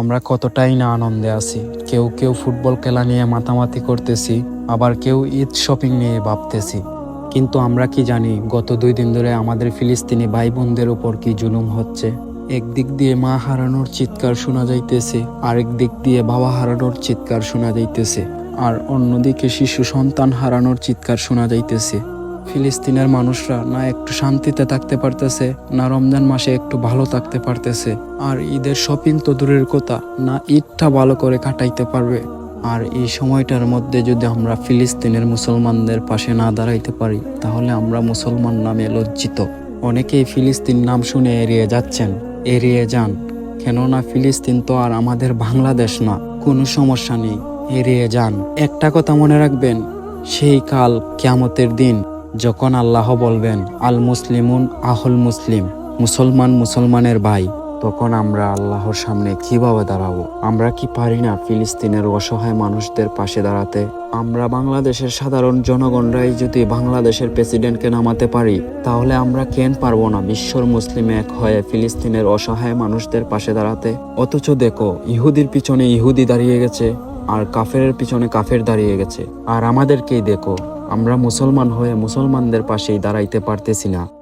আমরা কতটাই না আনন্দে আছি। কেউ কেউ ফুটবল খেলা নিয়ে মাতামাতি করতেছি, আবার কেউ ঈদ শপিং নিয়ে ভাবতেছি। কিন্তু আমরা কি জানি, গত দুই দিন ধরে আমাদের ফিলিস্তিনি ভাই বোনদের উপর কি জুলুম হচ্ছে। একদিক দিয়ে মা হারানোর চিৎকার শোনা যাইতেছে, আরেক দিক দিয়ে বাবা হারানোর চিৎকার শোনা যাইতেছে, আর অন্যদিকে শিশু সন্তান হারানোর চিৎকার শোনা যাইতেছে। ফিলিস্তিনের মানুষরা না একটু শান্তিতে থাকতে পারতেছে, না রমজান মাসে একটু ভালো থাকতে পারতেছে। আর ঈদের শপিং তো দূরের কথা, না ঈদটা ভালো করে কাটাইতে পারবে। আর এই সময়টার মধ্যে যদি আমরা ফিলিস্তিনের মুসলমানদের পাশে না দাঁড়াইতে পারি, তাহলে আমরা মুসলমান নামে লজ্জিত। অনেকেই ফিলিস্তিন নাম শুনে এড়িয়ে যাচ্ছেন। এড়িয়ে যান। কেননা ফিলিস্তিন তো আর আমাদের বাংলাদেশ না, কোনো সমস্যা নেই। এড়িয়ে যান। একটা কথা মনে রাখবেন, সেই কাল কিয়ামতের দিন যখন আল্লাহ বলবেন, আল মুসলিমুন আহুল মুসলিম, মুসলমান মুসলমানের ভাই, তখন আমরা আল্লাহর সামনে কীভাবে দাঁড়াবো? আমরা কি পারি না ফিলিস্তিনের অসহায় মানুষদের পাশে দাঁড়াতে? আমরা বাংলাদেশের সাধারণ জনগণরাই যদি বাংলাদেশের প্রেসিডেন্টকে নামাতে পারি, তাহলে আমরা কেন পারব না বিশ্বর মুসলিম এক হয়ে ফিলিস্তিনের অসহায় মানুষদের পাশে দাঁড়াতে? অথচ দেখো, ইহুদির পিছনে ইহুদি দাঁড়িয়ে গেছে, আর কাফেরের পিছনে কাফের দাঁড়িয়ে গেছে। আর আমাদেরকেই দেখো আমরা মুসলমান হয়ে মুসলমানদের পাশেই দাঁড়াইতে পারতেছি না।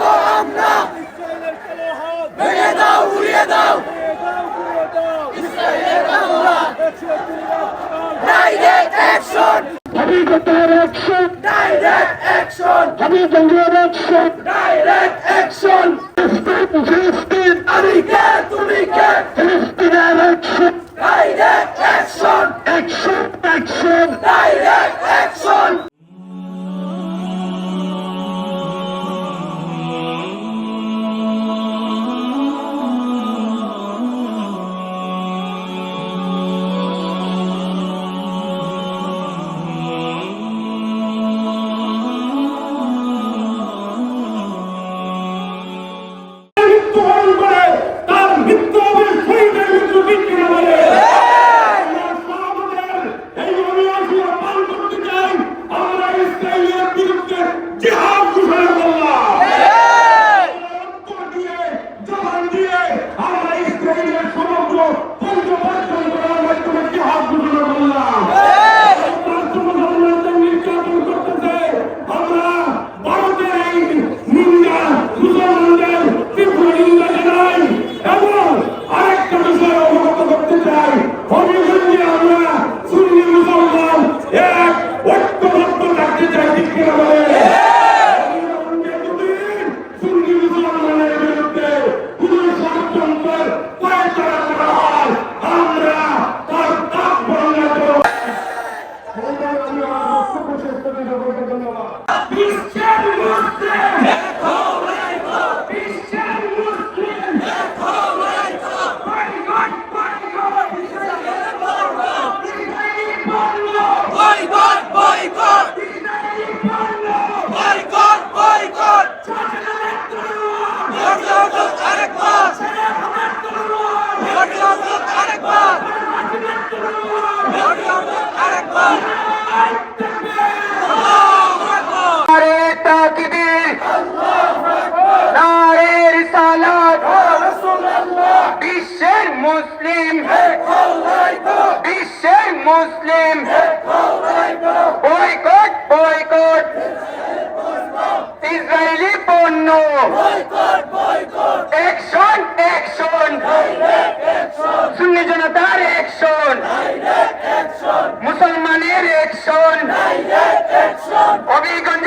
তুলে নেব আমরা ভেঙে দাও উড়িয়ে দাও ইসরায়েলের বাংলা ডাইরেক্ট অ্যাকশন হাবিবতার অ্যাকশন ডাইরেক্ট অ্যাকশন হাবিবের অ্যাকশন ডাইরেক্ট অ্যাকশন ফিলিস্তিন আমি কে মৃত্যুবরণ করে তার মৃত্যু আমরা বিরুদ্ধে জিহাদ ঘোষণা করলাম রক্ত দিয়ে জবান দিয়ে আমরা ইসরায়েলের সমগ্র পঞ্চবর্ষণ করার মাধ্যমে জিহাদ ঘোষণা করলাম প্রান্ত মুসলমানদের নির্যাতন করতেছে আমরা ভারতের এই নিন্দা মুসলমানদের তীব্র নিন্দা জানাই এবং আরেকটা বিষয় অবগত করতে চাই হবিগঞ্জে আমরা সুন্নি মুসলমান এক ঐক্যবদ্ধ থাকতে চাই ঠিক কিনা বলে হবিগঞ্জে যদি সুন্নি মুসলমানের বিরুদ্ধে কোন ষড়যন্ত্রের পরিচালনা করা হয় আমরা তার তাপ বর্ণনা করব বিশ্বের মুসলিম বিশ্বের মুসলিম বয়কট বয়কট বয়কট বয়কট পণ্য বয়কট মুসলিম। Boycott boycott. ইসরায়েলি পণ্য। অ্যাকশন অ্যাকশন সুন্নি জনতার অ্যাকশন মুসলমানের অ্যাকশন হবিগঞ্জের